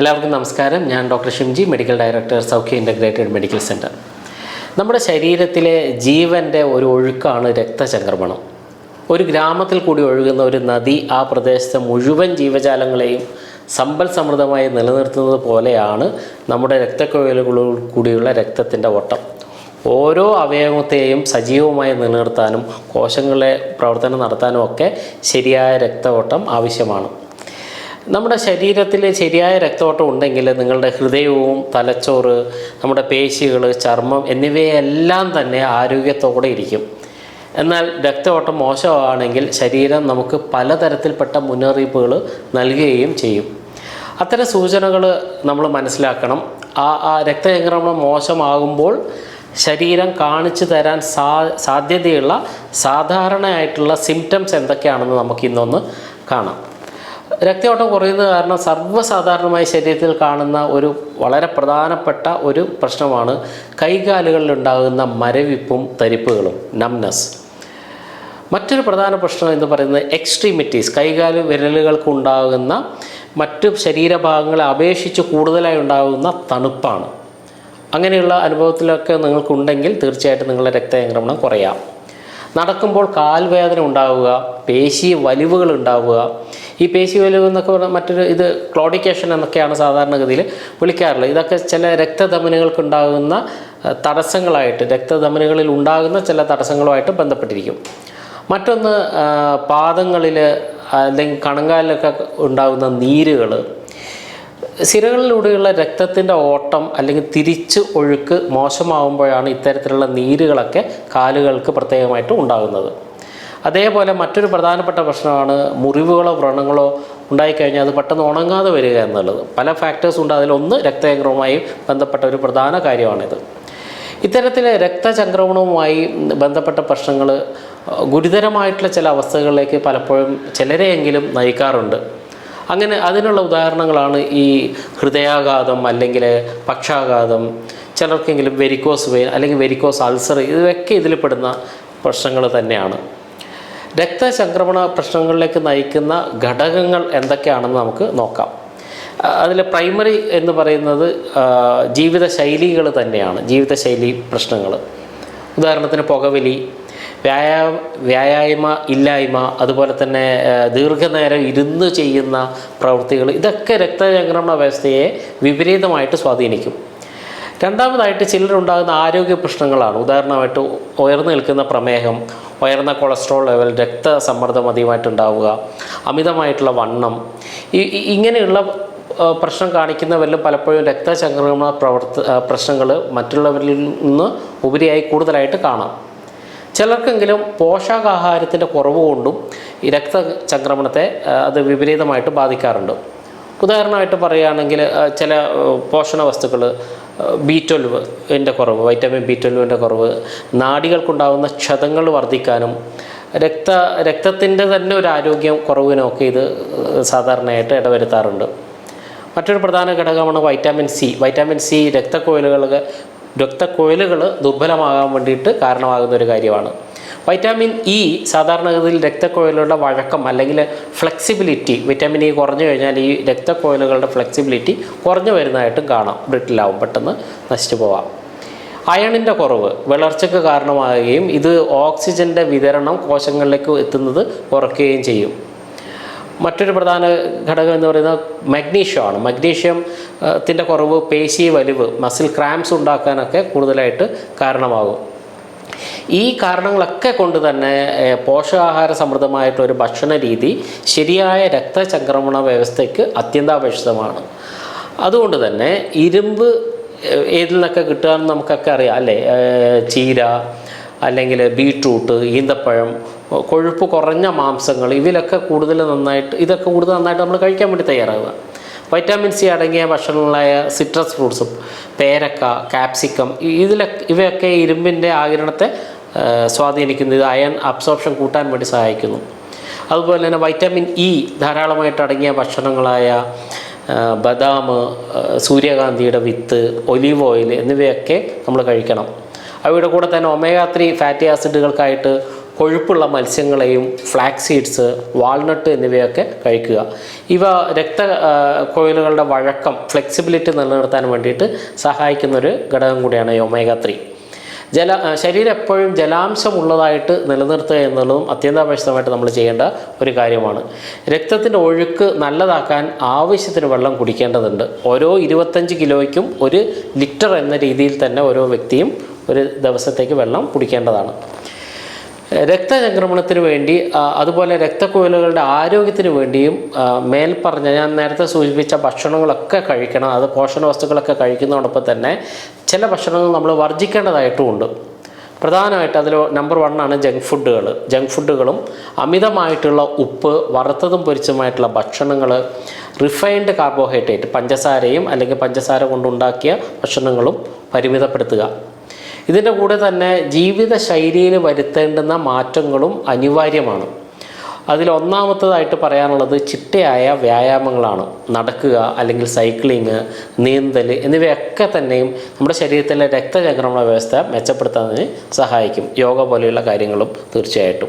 എല്ലാവർക്കും നമസ്കാരം. ഞാൻ doctor Shimji medical director Saukhya integrated medical centre നമ്മുടെ ശരീരത്തിലെ ജീവന്റെ ഒരു ഒഴുക്കാണ് രക്തചംക്രമണം. ഒരു ഗ്രാമത്തിൽ കൂടി ഒഴുകുന്ന ഒരു നദി ആ പ്രദേശത്തെ മുഴുവൻ ജീവജാലങ്ങളെയും സമ്പൽ സമൃദ്ധമായി നിലനിർത്തുന്നത് പോലെയാണ് നമ്മുടെ രക്തക്കൊഴലുകളിൽ കൂടിയുള്ള രക്തത്തിന്റെ ഓട്ടം. ഓരോ അവയവത്തെയും സജീവമായി നിലനിർത്താനും കോശങ്ങളെ പ്രവർത്തനം നടത്താനും ഒക്കെ ശരിയായ രക്തഓട്ടം ആവശ്യമാണ്. നമ്മുടെ ശരീരത്തിൽ ശരിയായ രക്തോട്ടം ഉണ്ടെങ്കിൽ നിങ്ങളുടെ ഹൃദയവും തലച്ചോറ് നമ്മുടെ പേശികൾ ചർമ്മം എന്നിവയെല്ലാം തന്നെ ആരോഗ്യത്തോടെ ഇരിക്കും. എന്നാൽ രക്തോട്ടം മോശമാണെങ്കിൽ ശരീരം നമുക്ക് പലതരത്തിൽപ്പെട്ട മുന്നറിയിപ്പുകൾ നൽകുകയും ചെയ്യും. അത്തരം സൂചനകൾ നമ്മൾ മനസ്സിലാക്കണം. ആ ആ രക്തചംക്രമണം മോശമാകുമ്പോൾ ശരീരം കാണിച്ചു തരാൻ സാ സാധ്യതയുള്ള സാധാരണയായിട്ടുള്ള സിംറ്റംസ് എന്തൊക്കെയാണെന്ന് നമുക്ക് ഇന്നൊന്ന് കാണാം. രക്തയോട്ടം കുറയുന്നത് കാരണം സർവസാധാരണമായി ശരീരത്തിൽ കാണുന്ന ഒരു വളരെ പ്രധാനപ്പെട്ട ഒരു പ്രശ്നമാണ് കൈകാലുകളിൽ ഉണ്ടാകുന്ന മരവിപ്പും തരിപ്പുകളും നംനസ് മറ്റൊരു പ്രധാന പ്രശ്നം എന്ന് പറയുന്നത് എക്സ്ട്രീമിറ്റീസ് കൈകാൽ വിരലുകൾക്കുണ്ടാകുന്ന മറ്റു ശരീരഭാഗങ്ങളെ അപേക്ഷിച്ച് കൂടുതലായി ഉണ്ടാകുന്ന തണുപ്പാണ്. അങ്ങനെയുള്ള അനുഭവത്തിലൊക്കെ നിങ്ങൾക്കുണ്ടെങ്കിൽ തീർച്ചയായിട്ടും നിങ്ങളുടെ രക്തചംക്രമണം കുറയാം. നടക്കുമ്പോൾ കാൽവേദന ഉണ്ടാവുക പേശി വലിവുകൾ ഉണ്ടാവുക ഈ പേശി വലിവ് എന്നൊക്കെ പറഞ്ഞാൽ മറ്റൊരു ഇത് ക്ലോഡിക്കേഷൻ എന്നൊക്കെയാണ് സാധാരണഗതിയിൽ വിളിക്കാറുള്ളത്. ഇതൊക്കെ ചില രക്തധമനികൾക്കുണ്ടാകുന്ന തടസ്സങ്ങളായിട്ട് രക്തധമനികളിൽ ഉണ്ടാകുന്ന ചില തടസ്സങ്ങളുമായിട്ട് ബന്ധപ്പെട്ടിരിക്കും. മറ്റൊന്ന് പാദങ്ങളിൽ അല്ലെങ്കിൽ കണങ്കാലിലൊക്കെ ഉണ്ടാകുന്ന നീരുകൾ. സിരകളിലൂടെയുള്ള രക്തത്തിന്റെ ഓട്ടം അല്ലെങ്കിൽ തിരിച്ച് ഒഴുക്ക് മോശമാവുമ്പോഴാണ് ഇത്തരത്തിലുള്ള നീരുകളൊക്കെ കാലുകൾക്ക് പ്രത്യേകമായിട്ട് ഉണ്ടാകുന്നത്. അതേപോലെ മറ്റൊരു പ്രധാനപ്പെട്ട പ്രശ്നമാണ് മുറിവുകളോ വ്രണങ്ങളോ ഉണ്ടായിക്കഴിഞ്ഞാൽ അത് പെട്ടെന്ന് ഉണങ്ങാതെ വരിക എന്നുള്ളത്. പല ഫാക്ടേഴ്സ് ഉണ്ട്. അതിലൊന്ന് രക്തചംക്രമവുമായി ബന്ധപ്പെട്ട ഒരു പ്രധാന കാര്യമാണിത്. ഇത്തരത്തിൽ രക്തചംക്രമണവുമായി ബന്ധപ്പെട്ട പ്രശ്നങ്ങൾ ഗുരുതരമായിട്ടുള്ള ചില അവസ്ഥകളിലേക്ക് പലപ്പോഴും ചിലരെയെങ്കിലും നയിക്കാറുണ്ട്. അങ്ങനെ അതിനുള്ള ഉദാഹരണങ്ങളാണ് ഈ ഹൃദയാഘാതം അല്ലെങ്കിൽ പക്ഷാഘാതം ചിലർക്കെങ്കിലും വെരിക്കോസ് വെയിൻ അല്ലെങ്കിൽ വെരിക്കോസ് അൾസർ ഇതൊക്കെ ഇതിൽപ്പെടുന്ന പ്രശ്നങ്ങൾ തന്നെയാണ്. രക്തചംക്രമണ പ്രശ്നങ്ങളിലേക്ക് നയിക്കുന്ന ഘടകങ്ങൾ എന്തൊക്കെയാണെന്ന് നമുക്ക് നോക്കാം. അതിൽ പ്രൈമറി എന്ന് പറയുന്നത് ജീവിതശൈലികൾ തന്നെയാണ്. ജീവിതശൈലി പ്രശ്നങ്ങൾ. ഉദാഹരണത്തിന് പുകവലി വ്യായാമ വ്യായാമ ഇല്ലായ്മ അതുപോലെ തന്നെ ദീർഘനേരം ഇരുന്ന് ചെയ്യുന്ന പ്രവൃത്തികൾ ഇതൊക്കെ രക്തചംക്രമണ വ്യവസ്ഥയെ വിപരീതമായിട്ട് സ്വാധീനിക്കും. രണ്ടാമതായിട്ട് ചിലരുണ്ടാകുന്ന ആരോഗ്യ പ്രശ്നങ്ങളാണ്. ഉദാഹരണമായിട്ട് ഉയർന്നു നിൽക്കുന്ന പ്രമേഹം ഉയർന്ന കൊളസ്ട്രോൾ ലെവൽ രക്തസമ്മർദ്ദം അധികമായിട്ടുണ്ടാവുക അമിതമായിട്ടുള്ള വണ്ണം ഇങ്ങനെയുള്ള പ്രശ്നം കാണിക്കുന്നവരിലും പലപ്പോഴും രക്തചംക്രമണ പ്രവർത്ത പ്രശ്നങ്ങൾ മറ്റുള്ളവരിൽ നിന്ന് ഉപരിയായി കൂടുതലായിട്ട് കാണാം. ചിലർക്കെങ്കിലും പോഷകാഹാരത്തിന്റെ കുറവ് കൊണ്ടും ഈ രക്തചംക്രമണത്തെ അത് വിപരീതമായിട്ട് ബാധിക്കാറുണ്ട്. ഉദാഹരണമായിട്ട് പറയുകയാണെങ്കിൽ ചില പോഷണ വസ്തുക്കൾ ബി ട്വൽവിന്റെ കുറവ് വൈറ്റമിൻ ബി ട്വൽവിന്റെ കുറവ് നാടികൾക്കുണ്ടാകുന്ന ക്ഷതങ്ങൾ വർദ്ധിക്കാനും രക്ത രക്തത്തിന്റെ തന്നെ ഒരു ആരോഗ്യം കുറവിനൊക്കെ ഇത് സാധാരണയായിട്ട് ഇടവരുത്താറുണ്ട്. മറ്റൊരു പ്രധാന ഘടകമാണ് വൈറ്റാമിൻ സി. വൈറ്റാമിൻ സി രക്തക്കോയിലുകൾ രക്തക്കോയിലുകൾ ദുർബലമാകാൻ വേണ്ടിയിട്ട് കാരണമാകുന്ന ഒരു കാര്യമാണ്. വൈറ്റാമിൻ ഇ സാധാരണഗതിയിൽ രക്തക്കുഴലുകളുടെ വഴക്കം അല്ലെങ്കിൽ ഫ്ലെക്സിബിലിറ്റി വിറ്റാമിൻ ഇ കുറഞ്ഞു കഴിഞ്ഞാൽ ഈ രക്തക്കുഴലുകളുടെ ഫ്ലെക്സിബിലിറ്റി കുറഞ്ഞു വരുന്നതായിട്ടും കാണാം. ബ്രിട്ടിലാവും. പെട്ടെന്ന് നശിച്ചു പോവാം. അയണിന്റെ കുറവ് വിളർച്ചയ്ക്ക് കാരണമാകുകയും ഇത് ഓക്സിജന്റെ വിതരണം കോശങ്ങളിലേക്ക് എത്തുന്നത് കുറയ്ക്കുകയും ചെയ്യും. മറ്റൊരു പ്രധാന ഘടകം എന്ന് പറയുന്നത് മഗ്നീഷ്യമാണ് മഗ്നീഷ്യം ത്തിന്റെ കുറവ് പേശി വലിവ് മസിൽ ക്രാംസ് ഉണ്ടാക്കാനൊക്കെ കൂടുതലായിട്ട് കാരണമാകും. ഈ കാരണങ്ങളൊക്കെ കൊണ്ട് തന്നെ പോഷകാഹാര പോഷകാഹാര ഒരു ഭക്ഷണ രീതി ശരിയായ രക്തചംക്രമണ വ്യവസ്ഥയ്ക്ക് അത്യന്താപേക്ഷിതമാണ്. അതുകൊണ്ട് തന്നെ ഇരുമ്പ് ഏതിൽ നിന്നൊക്കെ കിട്ടുകയെന്ന് നമുക്കൊക്കെ അറിയാം. അല്ലേ? ചീര അല്ലെങ്കിൽ ബീട്രൂട്ട് ഈന്തപ്പഴം കൊഴുപ്പ് കുറഞ്ഞ മാംസങ്ങൾ ഇതിലൊക്കെ കൂടുതൽ നന്നായിട്ട് ഇതൊക്കെ കൂടുതൽ നന്നായിട്ട് നമ്മൾ കഴിക്കാൻ വേണ്ടി തയ്യാറാവുക. വൈറ്റാമിൻ സി അടങ്ങിയ ഭക്ഷണങ്ങളായ സിട്രസ് ഫ്രൂട്ട്സും പേരക്ക കാപ്സിക്കം ഇതിലൊക്കെ ഇവയൊക്കെ ഇരുമ്പിന്റെ ആകിരണത്തെ സ്വാധീനിക്കുന്നു. ഇത് അയൺ അബ്സോർപ്ഷൻ കൂട്ടാൻ വേണ്ടി സഹായിക്കുന്നു. അതുപോലെ തന്നെ വൈറ്റാമിൻ ഇ ധാരാളമായിട്ട് അടങ്ങിയ ഭക്ഷണങ്ങളായ ബദാം സൂര്യകാന്തിയുടെ വിത്ത് ഒലീവ് ഓയിൽ എന്നിവയൊക്കെ നമ്മൾ കഴിക്കണം. അവയുടെ കൂടെ തന്നെ ഒമേഗ ത്രീ ഫാറ്റി ആസിഡുകൾക്കായിട്ട് കൊഴുപ്പുള്ള മത്സ്യങ്ങളെയും ഫ്ലാക്സ് സീഡ്സ് വാൾനട്ട് എന്നിവയൊക്കെ കഴിക്കുക. ഇവ രക്ത കോയിലുകളുടെ വഴക്കം ഫ്ലെക്സിബിലിറ്റി നിലനിർത്താൻ വേണ്ടിയിട്ട് സഹായിക്കുന്നൊരു ഘടകം കൂടിയാണ് ഈ ഒമേഗ ത്രീ ജല ശരീരം എപ്പോഴും ജലാംശമുള്ളതായിട്ട് നിലനിർത്തുക എന്നുള്ളതും അത്യന്താപേക്ഷിതമായിട്ട് നമ്മൾ ചെയ്യേണ്ട ഒരു കാര്യമാണ്. രക്തത്തിന്റെ ഒഴുക്ക് നല്ലതാക്കാൻ ആവശ്യത്തിന് വെള്ളം കുടിക്കേണ്ടതുണ്ട്. ഓരോ ഇരുപത്തഞ്ച് കിലോയ്ക്കും ഒരു ലിറ്റർ എന്ന രീതിയിൽ തന്നെ ഓരോ വ്യക്തിയും ഒരു ദിവസത്തേക്ക് വെള്ളം കുടിക്കേണ്ടതാണ്. രക്തചംക്രമണത്തിന് വേണ്ടി അതുപോലെ രക്തക്കുഴലുകളുടെ ആരോഗ്യത്തിന് വേണ്ടിയും മേൽപ്പറഞ്ഞ ഞാൻ നേരത്തെ സൂചിപ്പിച്ച ഭക്ഷണങ്ങളൊക്കെ കഴിക്കണം അത് പോഷണ വസ്തുക്കളൊക്കെ കഴിക്കുന്നതോടൊപ്പം തന്നെ ചില ഭക്ഷണങ്ങൾ നമ്മൾ വർജിക്കേണ്ടതായിട്ടുമുണ്ട് പ്രധാനമായിട്ട് അതിൽ നമ്പർ വണ്ണാണ് ജങ്ക് ഫുഡുകൾ ജങ്ക് ഫുഡുകളും അമിതമായിട്ടുള്ള ഉപ്പ് വറുത്തതും പൊരിച്ചതുമായിട്ടുള്ള ഭക്ഷണങ്ങൾ റിഫൈൻഡ് കാർബോഹൈഡ്രേറ്റ് പഞ്ചസാരയും അല്ലെങ്കിൽ പഞ്ചസാര കൊണ്ടുണ്ടാക്കിയ ഭക്ഷണങ്ങളും പരിമിതപ്പെടുത്തുക. ഇതിന്റെ കൂടെ തന്നെ ജീവിത ശൈലിയിൽ വരുത്തേണ്ടുന്ന മാറ്റങ്ങളും അനിവാര്യമാണ്. അതിൽ ഒന്നാമത്തതായിട്ട് പറയാനുള്ളത് ചിട്ടയായ വ്യായാമങ്ങളാണ്. നടക്കുക അല്ലെങ്കിൽ സൈക്ലിങ് നീന്തൽ എന്നിവയൊക്കെ തന്നെയും നമ്മുടെ ശരീരത്തിലെ രക്തചംക്രമണ വ്യവസ്ഥ മെച്ചപ്പെടുത്താൻ സഹായിക്കും. യോഗ പോലെയുള്ള കാര്യങ്ങളും തീർച്ചയായിട്ടും.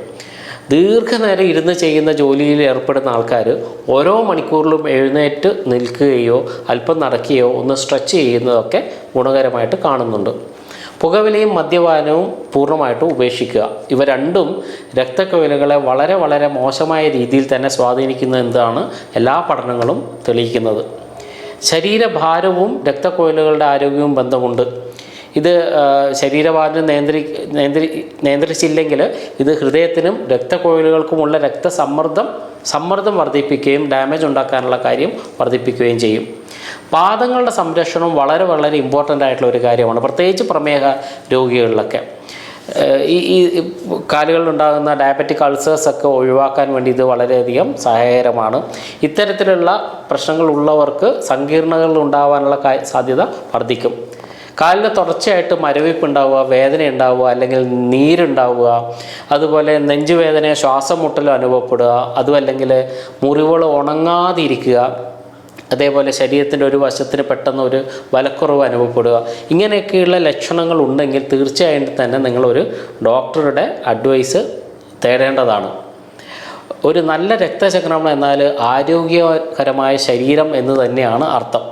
ദീർഘനേരം ഇരുന്ന് ചെയ്യുന്ന ജോലിയിൽ ഏർപ്പെടുന്ന ആൾക്കാർ ഓരോ മണിക്കൂറിലും എഴുന്നേറ്റ് നിൽക്കുകയോ അല്പം നടക്കുകയോ ഒന്ന് സ്ട്രെച്ച് ചെയ്യുന്നതൊക്കെ ഗുണകരമായിട്ട് കാണുന്നുണ്ട്. പുകവലിയും മദ്യപാനവും പൂർണമായിട്ടും ഉപേക്ഷിക്കുക. ഇവ രണ്ടും രക്തക്കുഴലുകളെ വളരെ വളരെ മോശമായ രീതിയിൽ തന്നെ സ്വാധീനിക്കുന്ന എന്താണ്? എല്ലാ പഠനങ്ങളും തെളിയിക്കുന്നത്. ശരീരഭാരവും രക്തക്കുഴലുകളുടെ ആരോഗ്യവും ബന്ധമുണ്ട്. ഇത് ശരീരഭാരം നിയന്ത്രി നിയന്ത്രി നിയന്ത്രിച്ചില്ലെങ്കിൽ ഇത് ഹൃദയത്തിനും രക്തക്കുഴലുകൾക്കുമുള്ള രക്തസമ്മർദ്ദം സമ്മർദ്ദം വർദ്ധിപ്പിക്കുകയും ഡാമേജ് ഉണ്ടാക്കാനുള്ള കാര്യം വർദ്ധിപ്പിക്കുകയും ചെയ്യും. പാദങ്ങളുടെ സംരക്ഷണം വളരെ വളരെ ഇമ്പോർട്ടന്റ് ആയിട്ടുള്ള ഒരു കാര്യമാണ്. പ്രത്യേകിച്ച് പ്രമേഹ രോഗികളിലൊക്കെ. ഈ ഈ കാലുകളിലുണ്ടാകുന്ന ഡയബറ്റിക് അൾസേഴ്സ് ഒക്കെ ഒഴിവാക്കാൻ വേണ്ടി ഇത് വളരെയധികം സഹായകരമാണ്. ഇത്തരത്തിലുള്ള പ്രശ്നങ്ങൾ ഉള്ളവർക്ക് സങ്കീർണതകൾ ഉണ്ടാകാനുള്ള സാധ്യത വർദ്ധിക്കും. കാലിന് തുടർച്ചയായിട്ട് മരവിപ്പ് ഉണ്ടാവുക വേദന ഉണ്ടാവുക അല്ലെങ്കിൽ നീരുണ്ടാവുക അതുപോലെ നെഞ്ചുവേദനയോ ശ്വാസം മുട്ടലോ അനുഭവപ്പെടുക അതും അല്ലെങ്കിൽ മുറിവുകൾ ഉണങ്ങാതിരിക്കുക അതേപോലെ ശരീരത്തിന്റെ ഒരു വശത്തിന് പെട്ടെന്ന് ഒരു ബലക്കുറവ് അനുഭവപ്പെടുക. ഇങ്ങനെയൊക്കെയുള്ള ലക്ഷണങ്ങൾ ഉണ്ടെങ്കിൽ തീർച്ചയായും തന്നെ നിങ്ങളൊരു ഡോക്ടറുടെ അഡ്വൈസ് തേടേണ്ടതാണ്. ഒരു നല്ല രക്തചക്രമണം എന്നാൽ ആരോഗ്യകരമായ ശരീരം എന്ന് തന്നെയാണ് അർത്ഥം.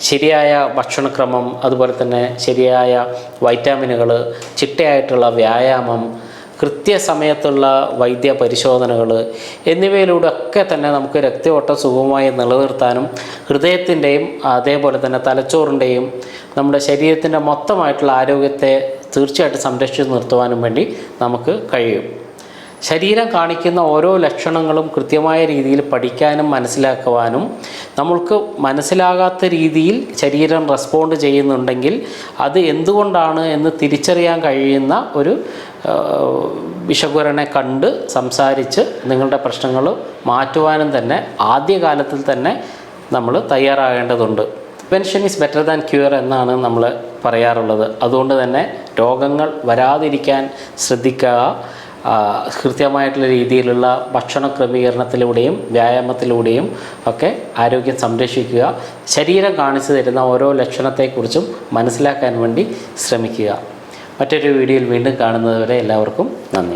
ശരിയായ ഭക്ഷണക്രമം അതുപോലെ തന്നെ ശരിയായ വൈറ്റാമിനുകൾ ചിട്ടയായിട്ടുള്ള വ്യായാമം കൃത്യസമയത്തുള്ള വൈദ്യ പരിശോധനകൾ എന്നിവയിലൂടെ ഒക്കെ തന്നെ നമുക്ക് രക്തയോട്ടം സുഗമമായി നിലനിർത്താനും ഹൃദയത്തിന്റെയും അതേപോലെ തന്നെ തലച്ചോറിന്റെയും നമ്മുടെ ശരീരത്തിന്റെ മൊത്തമായിട്ടുള്ള ആരോഗ്യത്തെ തീർച്ചയായിട്ടും സംരക്ഷിച്ച് നിർത്തുവാനും വേണ്ടി നമുക്ക് കഴിയും. ശരീരം കാണിക്കുന്ന ഓരോ ലക്ഷണങ്ങളും കൃത്യമായ രീതിയിൽ പഠിക്കാനും മനസ്സിലാക്കുവാനും നമ്മൾക്ക് മനസ്സിലാകാത്ത രീതിയിൽ ശരീരം റെസ്പോണ്ട് ചെയ്യുന്നുണ്ടെങ്കിൽ അത് എന്തുകൊണ്ടാണ് എന്ന് തിരിച്ചറിയാൻ കഴിയുന്ന ഒരു വിഷകുരനെ കണ്ട് സംസാരിച്ച് നിങ്ങളുടെ പ്രശ്നങ്ങൾ മാറ്റുവാനും തന്നെ ആദ്യകാലത്തിൽ തന്നെ നമ്മൾ തയ്യാറാകേണ്ടതുണ്ട്. Prevention is better than cure എന്നാണ് നമ്മൾ പറയാറുള്ളത്. അതുകൊണ്ട് തന്നെ രോഗങ്ങൾ വരാതിരിക്കാൻ ശ്രദ്ധിക്കുക. കൃത്യമായിട്ടുള്ള രീതിയിലുള്ള ഭക്ഷണ ക്രമീകരണത്തിലൂടെയും വ്യായാമത്തിലൂടെയും ഒക്കെ ആരോഗ്യം സംരക്ഷിക്കുക ശരീരം കാണിച്ചു തരുന്ന ഓരോ ലക്ഷണത്തെക്കുറിച്ചും മനസ്സിലാക്കാൻ വേണ്ടി ശ്രമിക്കുക. മറ്റൊരു വീഡിയോയിൽ വീണ്ടും കാണുന്നതുവരെ എല്ലാവർക്കും നന്ദി.